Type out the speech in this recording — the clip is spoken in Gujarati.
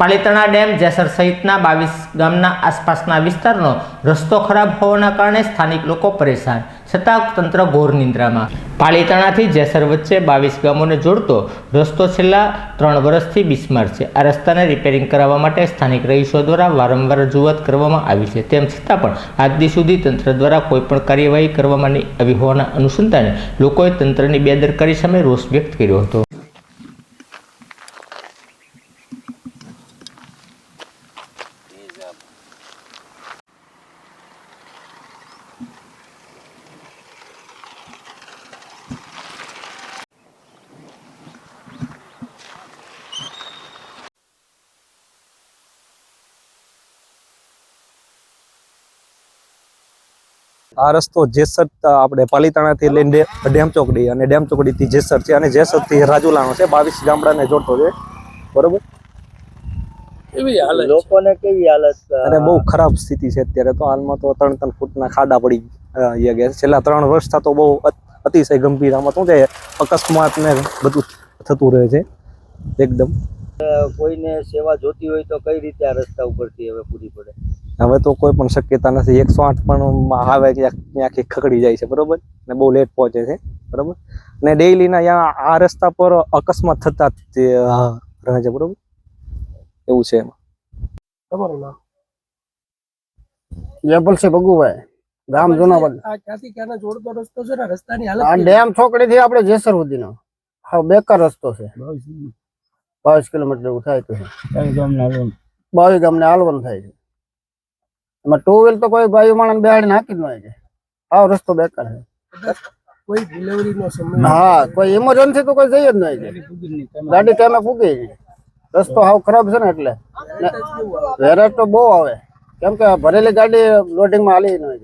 પાલીતાણા ડેમ જેસર સહિતના બાવીસ ગામના આસપાસના વિસ્તારનો રસ્તો ખરાબ હોવાના કારણે સ્થાનિક લોકો પરેશાન. છતાં તંત્ર ઘોર નિંદ્રામાં. પાલીતણાથી જેસર વચ્ચે બાવીસ ગામોને જોડતો રસ્તો છેલ્લા ત્રણ વર્ષથી બિસ્માર છે. આ રસ્તાને રિપેરિંગ કરાવવા માટે સ્થાનિક રહીશો દ્વારા વારંવાર રજૂઆત કરવામાં આવી છે. તેમ છતાં પણ આજદી સુધી તંત્ર દ્વારા કોઈપણ કાર્યવાહી કરવામાં આવી હોવાના અનુસંધાને લોકોએ તંત્રની બેદરકારી સામે રોષ વ્યક્ત કર્યો હતો. આ રસ્તો જેસર આપણે પાલીતાણાથી લઈને ડે- ડેમ ચોકડી અને ડેમ ચોકડીથી જેસર છે અને જેસરથી રાજુલાનો છે. બાવીસ ગામડાને જોડતો છે. બરોબર? લોકોને કેવી હાલત અને બહુ ખરાબ સ્થિતિ છે અત્યારે તો હાલમાં તો ત્રણ ત્રણ ફૂટના ખાડા પડી ગયા છેલ્લા ત્રણ વર્ષથી તો બહુ અત- અતિશય ગંભીર આમાં શું છે અકસ્માત ને બધું થતું રહે છે. એકદમ. કોઈને સેવા જોતી હોય તો કઈ રીતે આ રસ્તા ઉપરથી હવે પૂરી પડે? હવે તો કોઈ પણ શક્યતા નથી. એકસો આઠ પણ આવે કે આખી ખકડી જાય છે બરોબર? ને બહુ લેટ પહોંચે છે બરોબર? ને ડેઈલીના અહીંયા આ રસ્તા પર અકસ્માત થતા રહે છે બરોબર? એવું છે એમાં. તમારું નામ? ભગુભાઈ. ગામ જુનાગઢ આ ક્યાંથી ક્યાંનો જોડતો રસ્તો છે ને? રસ્તાની હાલત આ ડેમ છોકડી થી આપણે જેસર સુધીનો હા બેકાર રસ્તો છે. બાવીસ કિલોમીટર એવું થાય તો. બાવીસ ગામને હાલવાનું થાય છે. એમાં ટુ વ્હીલ તો કોઈ ભાઈ માણસ બેહાડી નાખી જ ન છે આવો રસ્તો બેકાર છે. કોઈ ડિલિવરી નો સમય હા કોઈ ઇમરજન્સી તો કોઈ જઈ જ નહીં છે ગાડી ટાઈમે ફૂગી છે રસ્તો હાવ ખરાબ છે ને એટલે. વેરાટ તો બહુ આવે. કેમ કે ભરેલી ગાડી લોડિંગમાં હાલી ન હોય